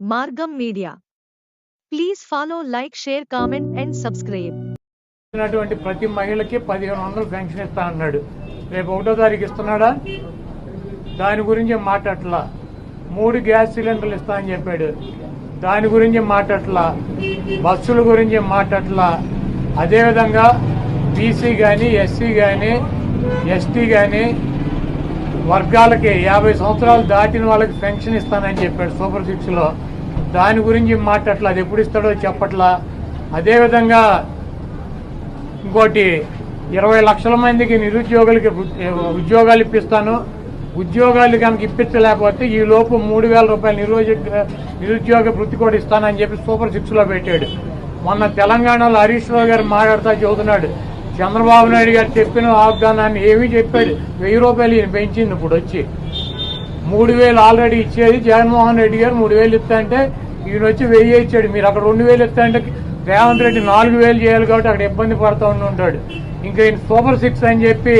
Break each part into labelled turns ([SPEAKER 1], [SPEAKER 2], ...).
[SPEAKER 1] Margam media. Please follow like share comment and subscribe.
[SPEAKER 2] ఇచ్చినటువంటి ప్రతి మహిళకి పదిహేను వందలు పెన్షన్ ఇస్తా అన్నాడు. రేపు ఒకటో తారీఖు ఇస్తున్నాడా? దాని గురించి మాట్లాడలా మూడు గ్యాస్ సిలిండర్లు ఇస్తా అని చెప్పాడు. దాని గురించి మాట్లాడలా బస్సుల గురించి మాట్లాడలా అదేవిధంగా బీసీ కానీ ఎస్సీ కానీ ఎస్టీ కానీ వర్గాలకి యాభై సంవత్సరాలు దాటిన వాళ్ళకి పెన్షన్ ఇస్తానని చెప్పాడు సూపర్ సిక్స్లో. దాని గురించి మాట్లాడలా అది ఎప్పుడు ఇస్తాడో చెప్పట్లా. అదేవిధంగా ఇంకోటి ఇరవై లక్షల మందికి నిరుద్యోగులకి ఉద్యోగాలు ఇప్పిస్తాను. ఉద్యోగాలు కనుక ఇప్పించలేకపోతే ఈ లోపు మూడు వేల రూపాయలు నిరుద్యోగ నిరుద్యోగ వృత్తి కూడా ఇస్తానని చెప్పి సూపర్ సిక్స్లో పెట్టాడు. మొన్న తెలంగాణలో హరీష్ రావు గారు మాట్లాడుతూ చెబుతున్నాడు. చంద్రబాబు నాయుడు గారు చెప్పిన వాగ్దానాన్ని ఏమీ చెప్పాడు. వెయ్యి రూపాయలు ఈయన పెంచింది ఇప్పుడు వచ్చి. మూడు వేలు ఆల్రెడీ ఇచ్చేది జగన్మోహన్ రెడ్డి గారు మూడు వేలు ఇస్తా అంటే ఈయన వచ్చి వెయ్యి ఇచ్చాడు. మీరు అక్కడ రెండు వేలు ఇస్తా అంటే రేవంత్ రెడ్డి నాలుగు వేలు చేయాలి కాబట్టి అక్కడ ఇబ్బంది పడుతూ ఉంటాడు ఇంకా ఈయన సూపర్ సిక్స్ అని చెప్పి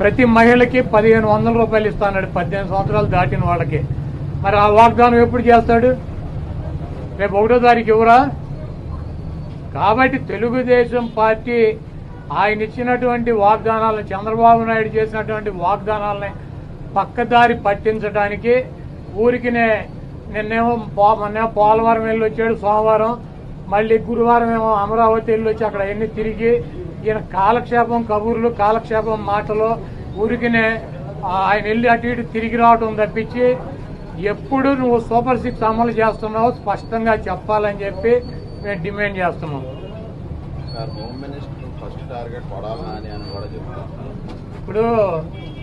[SPEAKER 2] ప్రతి మహిళకి పదిహేను వందల రూపాయలు ఇస్తాడు పద్దెనిమిది సంవత్సరాలు దాటిన వాళ్ళకి. మరి ఆ వాగ్దానం ఎప్పుడు చేస్తాడు? రేపు ఒకటో తారీఖు ఇవ్వరా కాబట్టి తెలుగుదేశం పార్టీ ఆయన ఇచ్చినటువంటి వాగ్దానాలను చంద్రబాబు నాయుడు చేసినటువంటి వాగ్దానాలని పక్కదారి పట్టించడానికి ఊరికినే నిన్నేమో పో మొన్నేమో పోలవరం వెళ్ళి వచ్చాడు సోమవారం మళ్ళీ గురువారం ఏమో అమరావతి వెళ్ళి వచ్చి అక్కడ ఎన్ని తిరిగి ఈయన కాలక్షేపం కబుర్లు కాలక్షేపం మాటలు ఊరికినే ఆయన వెళ్ళి అటు ఇటు తిరిగి రావడం తప్పించి ఎప్పుడు నువ్వు సూపర్ సిక్స్ అమలు చేస్తున్నావు స్పష్టంగా చెప్పాలని చెప్పి మేము డిమాండ్ చేస్తున్నాం. ఇప్పుడు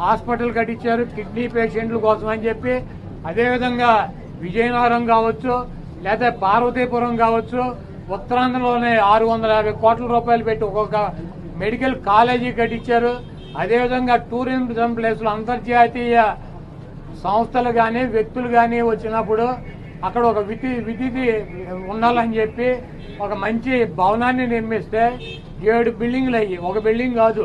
[SPEAKER 2] హాస్పిటల్ కట్టించారు కిడ్నీ పేషెంట్ల కోసం అని చెప్పి. అదేవిధంగా విజయనగరం కావచ్చు లేదా పార్వతీపురం కావచ్చు ఉత్తరాంధ్రలోనే ఆరు వందల యాభై కోట్ల రూపాయలు పెట్టి ఒక్కొక్క మెడికల్ కాలేజీ కట్టించారు. అదేవిధంగా టూరిజం ప్లేస్లో అంతర్జాతీయ సంస్థలు కానీ వ్యక్తులు కానీ వచ్చినప్పుడు అక్కడ ఒక విధి విధిది ఉండాలని చెప్పి ఒక మంచి భవనాన్ని నిర్మిస్తే ఏడు బిల్డింగ్లు అయ్యి ఒక బిల్డింగ్ కాదు.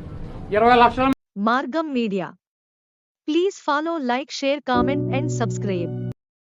[SPEAKER 2] ఇరవై లక్షల
[SPEAKER 1] Margam Media. Please follow, like, share, comment, and subscribe.